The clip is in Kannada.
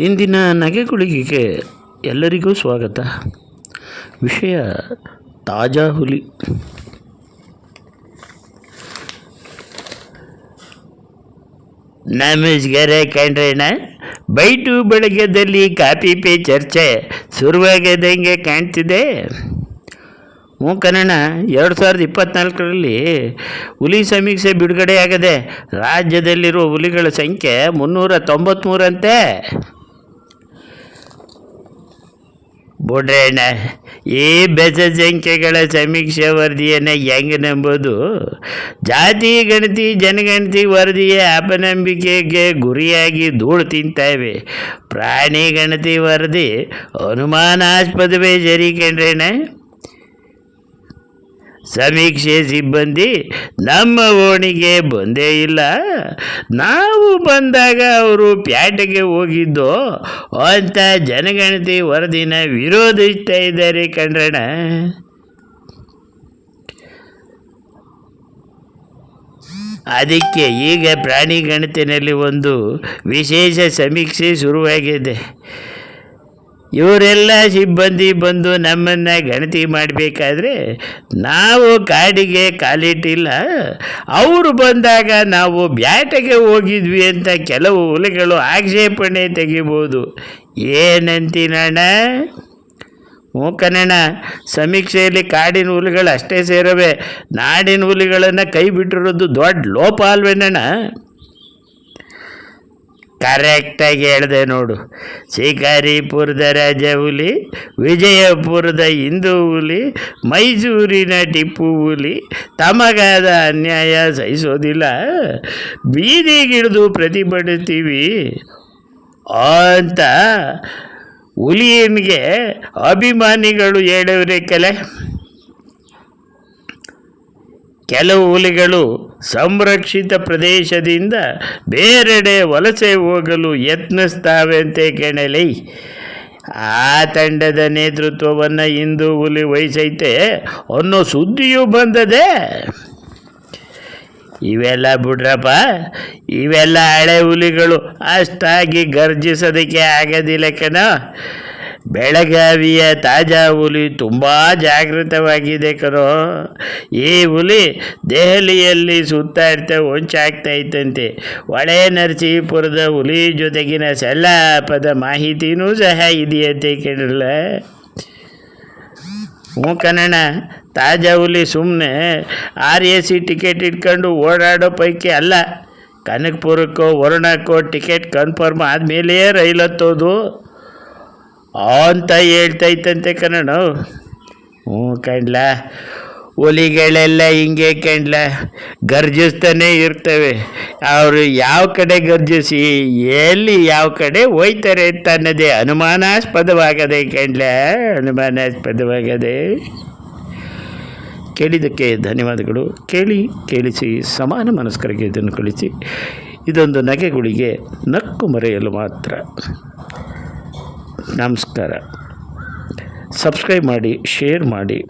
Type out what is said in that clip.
ಇಂದಿನ ನಗೆಗುಳಿಗೆಗೆ ಎಲ್ಲರಿಗೂ ಸ್ವಾಗತ. ವಿಷಯ ತಾಜಾ ಹುಲಿ. ನಮಸ್ಕಾರ ಕಂಡ್ರೇಣ ಬೈಟು ಬೆಳಗ್ಗೆದಲ್ಲಿ ಕಾಪಿ ಪೇ ಚರ್ಚೆ, ಶುರುವಾಗದಂಗೆ ಕಾಣ್ತಿದೆ. ಹ್ಞೂ ಕನ್ನಡ ಎರಡು ಸಾವಿರದ ಇಪ್ಪತ್ತ್ನಾಲ್ಕರಲ್ಲಿ ಹುಲಿ ಸಮೀಕ್ಷೆ ಬಿಡುಗಡೆಯಾಗದೆ ರಾಜ್ಯದಲ್ಲಿರುವ ಹುಲಿಗಳ ಸಂಖ್ಯೆ ಮುನ್ನೂರ ತೊಂಬತ್ತ್ಮೂರಂತೆ ಬುಡ್ರಣ್ಣ ಈ ಬೆಸ ಸಂಖ್ಯೆಗಳ ಸಮೀಕ್ಷೆ ವರದಿಯನ್ನು ಹೆಂಗೆ ನಂಬೋದು? ಜಾತಿ, ಗಣತಿ, ಜನಗಣತಿ ವರದಿಯ ಅಪನಂಬಿಕೆಗೆ ಗುರಿಯಾಗಿ ಧೂಳು ತಿಂತಾಯಿವೆ ಪ್ರಾಣಿ ಗಣತಿ ವರದಿ ಅನುಮಾನಾಸ್ಪದವೇ ಸರಿ ಕಣ್ರಣ್ಣ ಸಮೀಕ್ಷೆ ಸಿಬ್ಬಂದಿ ನಮ್ಮ ಓಣಿಗೆ ಬಂದೇ ಇಲ್ಲ. ನಾವು ಬಂದಾಗ ಅವರು ಪ್ಯಾಟೆಗೆ ಹೋಗಿದ್ದು. ಅಂತ ಜನಗಣತಿ ವರದಿನ ವಿರೋಧಿಸ್ತಾ ಇದ್ದಾರೆ ಕಂಡ್ರಣ ಅದಕ್ಕೆ ಈಗ ಪ್ರಾಣಿ ಗಣತಿನಲ್ಲಿ ಒಂದು ವಿಶೇಷ ಸಮೀಕ್ಷೆ ಶುರುವಾಗಿದೆ. ಇವರೆಲ್ಲ ಸಿಬ್ಬಂದಿ ಬಂದು ನಮ್ಮನ್ನು ಗಣತಿ ಮಾಡಬೇಕಾದ್ರೆ ನಾವು ಕಾಡಿಗೆ ಕಾಲಿಟ್ಟಿಲ್ಲ. ಅವರು ಬಂದಾಗ ನಾವು ಬ್ಯಾಟೆಗೆ ಹೋಗಿದ್ವಿ ಅಂತ ಕೆಲವು ಹುಲಿಗಳು ಆಕ್ಷೇಪಣೆ ತೆಗಿಬೋದು. ಏನಂತೀನಣ್ಣ? ಹ್ಞೂ ಕನ್ನಣ ಸಮೀಕ್ಷೆಯಲ್ಲಿ ಕಾಡಿನ ಹುಲಿಗಳು ಅಷ್ಟೇ ಸೇರವೆ. ನಾಡಿನ ಹುಲಿಗಳನ್ನು ಕೈ ಬಿಟ್ಟಿರೋದು ದೊಡ್ಡ ಲೋಪ ಅಲ್ವೇನಣ್ಣ? ಕರೆಕ್ಟಾಗಿ ಹೇಳಿದೆ ನೋಡು. ಶಿಕಾರಿಪುರದ ರಾಜ ಹುಲಿ ವಿಜಯಪುರದ ಹಿಂದೂ ಹುಲಿ, ಮೈಸೂರಿನ ಟಿಪ್ಪು ಹುಲಿ, ತಮಗಾದ ಅನ್ಯಾಯ ಸಹಿಸೋದಿಲ್ಲ. ಬೀದಿಗಿಳಿದು ಪ್ರತಿಭಟಿಸ್ತೀವಿ ಅಂತ ಹುಲಿಯನ್ಗೆ ಅಭಿಮಾನಿಗಳು ಹೇಳವ್ರೆ ಕಲೆ ಕೆಲವು ಹುಲಿಗಳು ಸಂರಕ್ಷಿತ ಪ್ರದೇಶದಿಂದ ಬೇರೆಡೆ ವಲಸೆ ಹೋಗಲು ಯತ್ನಿಸ್ತಾವಂತೆ ಕೆಣಲಿ. ಆ ತಂಡದ ನೇತೃತ್ವವನ್ನು ಇಂದು ಹುಲಿ ವಹಿಸೈತೆ ಅನ್ನೋ ಸುದ್ದಿಯೂ ಬಂದದೆ. ಇವೆಲ್ಲ ಬಿಡ್ರಪ್ಪ, ಇವೆಲ್ಲ ಹಳೆ ಹುಲಿಗಳು ಅಷ್ಟಾಗಿ ಗರ್ಜಿಸೋದಕ್ಕೆ ಆಗೋದಿಲ್ಲ ಕಣ. ಬೆಳಗಾವಿಯ ತಾಜಾ ಹುಲಿ ತುಂಬ ಜಾಗೃತವಾಗಿದೆ ಕರೋ ಈ ಹುಲಿ ದೆಹಲಿಯಲ್ಲಿ ಸುತ್ತಾಡ್ತಾ ಹೊಂಚಾಗ್ತಾ ಇತ್ತಂತೆ ಹೊಳೆ ನರಸೀಪುರದ ಹುಲಿ ಜೊತೆಗಿನ ಸಲ್ಲಾಪದ ಮಾಹಿತಿನೂ ಸಹ ಇದೆಯಂತೆ ಕೇಳಲ್ಲ. ಹ್ಞೂ ಕನ್ನಡ ತಾಜಾ ಹುಲಿ ಸುಮ್ಮನೆ ಆರ್ ಎ ಸಿ ಟಿಕೆಟ್ ಇಟ್ಕೊಂಡು ಓಡಾಡೋ ಪೈಕಿ ಅಲ್ಲ. ಕನಕಪುರಕ್ಕೋ, ವರುಣಕ್ಕೋ ಟಿಕೆಟ್ ಕನ್ಫರ್ಮ್ ಆದಮೇಲೆಯೇ ರೈಲು ಹತ್ತೋದು ಅಂತ ಹೇಳ್ತೈತಂತೆ ಕನ್ನಡ ಹ್ಞೂ ಕಂಡ್ಲ ಹುಲಿಗಳೆಲ್ಲ ಹಿಂಗೆ ಕಂಡ್ಲ, ಗರ್ಜಿಸ್ತಾನೆ ಇರ್ತವೆ. ಅವರು ಯಾವ ಕಡೆ ಗರ್ಜಿಸಿ, ಎಲ್ಲಿ ಯಾವ ಕಡೆ ಹೋಯ್ತಾರೆ ಅಂತ ಅನ್ನೋದೇ ಅನುಮಾನಾಸ್ಪದವಾಗದೆ ಕಂಡ್ಲ, ಅನುಮಾನಾಸ್ಪದವಾಗದೆ. ಕೇಳಿದ್ದಕ್ಕೆ ಧನ್ಯವಾದಗಳು. ಕೇಳಿ, ಕೇಳಿಸಿ, ಸಮಾನ ಮನಸ್ಕರಿಗೆ ಇದನ್ನು ಕಳಿಸಿ. ಇದೊಂದು ನಗೆಗಳಿಗೆ ನಕ್ಕು ಮರೆಯಲು ಮಾತ್ರ. ನಮಸ್ಕಾರ. ಸಬ್ಸ್ಕ್ರೈಬ್ ಮಾಡಿ ಶೇರ್ ಮಾಡಿ.